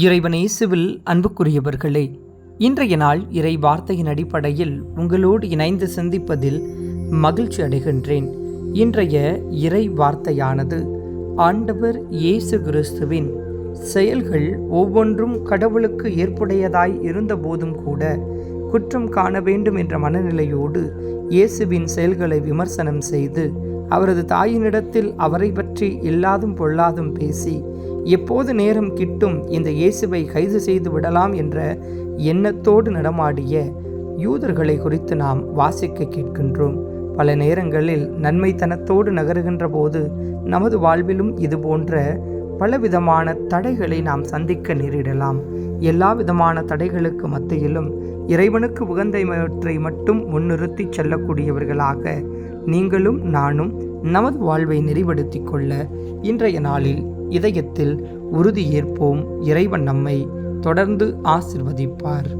இறைவன் இயேசுவில் அன்புக்குரியவர்களே இன்றைய நாள் இறை வார்த்தையின் அடிப்படையில் உங்களோடு இணைந்து சிந்திப்பதில் மகிழ்ச்சி அடைகின்றேன். இன்றைய இறை வார்த்தையானது ஆண்டவர் இயேசு கிறிஸ்துவின் செயல்கள் ஒவ்வொன்றும் கடவுளுக்கு ஏற்புடையதாய் இருந்தபோதும் கூட குற்றம் காண வேண்டும் என்ற மனநிலையோடு இயேசுவின் செயல்களை விமர்சனம் செய்து அவரது தாயினிடத்தில் அவரை பற்றி இல்லாதும் பொல்லாதும் பேசி எப்போது நேரம் கிட்டும் இந்த இயேசுவை கைது செய்து விடலாம் என்ற எண்ணத்தோடு நடமாடிய யூதர்களை குறித்து நாம் வாசிக்க கேட்கின்றோம். பல நேரங்களில் நன்மைத்தனத்தோடு நகருகின்ற போது நமது வாழ்விலும் இது போன்ற பலவிதமான தடைகளை நாம் சந்திக்க நேரிடலாம். எல்லா விதமான தடைகளுக்கு மத்தியிலும் இறைவனுக்கு உகந்தவற்றை மட்டும் முன்னிறுத்தி செல்லக்கூடியவர்களாக நீங்களும் நானும் நமது வாழ்வை நெறிப்படுத்திக் கொள்ள இன்றைய நாளில் இதயத்தில் உறுதி ஏற்போம் இறைவன் நம்மை தொடர்ந்து ஆசிர்வதிப்பார்.